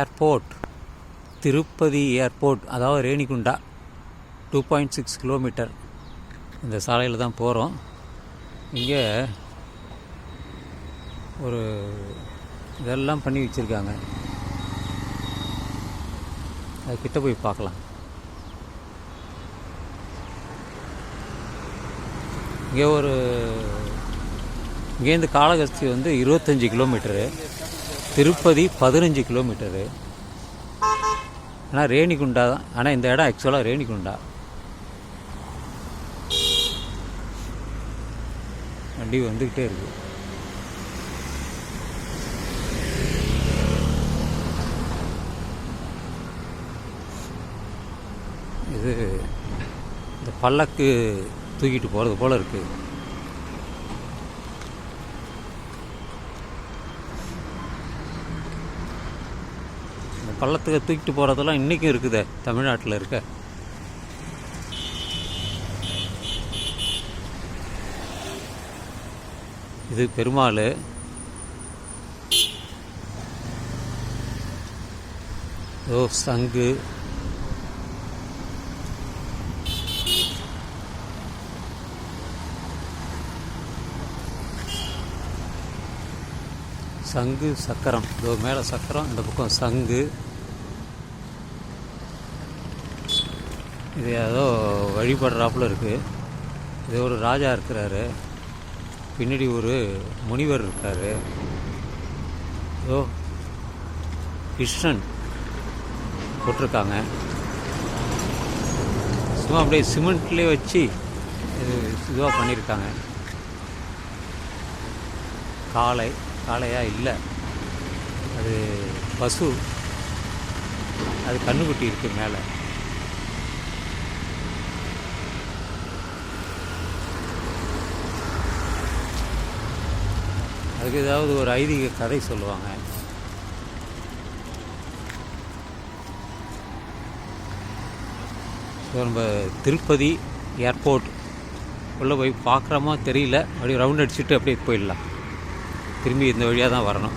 Airport Tirupati airport அதாவது Renigunta two point six kilometre இந்த சாலையில் தான் போகிறோம் இங்கே ஒரு இதெல்லாம் பண்ணி வச்சுருக்காங்க. அது கிட்ட போய் பார்க்கலாம். இங்கே ஒரு இங்கேருந்து காளகஸ்தி வந்து இருபத்தஞ்சி கிலோமீட்டரு திருப்பதி பதினஞ்சு கிலோமீட்டரு. ஆனால் ரேணிகுண்டா தான். ஆனால் இந்த இடம் ஆக்சுவலாக ரேணிகுண்டா. வண்டி வந்துக்கிட்டே இருக்கு. இது இந்த பல்லக்கு தூக்கிட்டு போகிறது போல் இருக்குது பள்ளத்துக்கு தூக்கிட்டு போகிறதெல்லாம் இன்றைக்கும் இருக்குது தமிழ்நாட்டில் இருக்க. இது பெருமாள். ஓ சங்கு. சங்கு சக்கரம். இதோ மேலே சக்கரம் இந்த பக்கம் சங்கு. இது ஏதோ வழிபடுறாப்புல இருக்குது இது ஒரு ராஜா இருக்கிறாரு. பின்னாடி ஒரு முனிவர் இருக்கார். ஏதோ கிருஷ்ணன் போட்டிருக்காங்க. சும்மா அப்படியே சிமெண்ட்லேயே வச்சு இது இதுவாக பண்ணியிருக்காங்க காளை காளையாக இல்லை. அது பசு. அது கண்ணுக்குட்டி இருக்குது மேலே. அதுக்கு ஏதாவது ஒரு ஐதீக கதை சொல்லுவாங்க. ஸோ நம்ம திருப்பதி ஏர்போர்ட் உள்ளே போய் பார்க்குறோமா தெரியல அப்படியே ரவுண்ட் அடிச்சுட்டு அப்படியே போயிடலாம். திரும்பி இந்த வழியாக தான் வரணும்.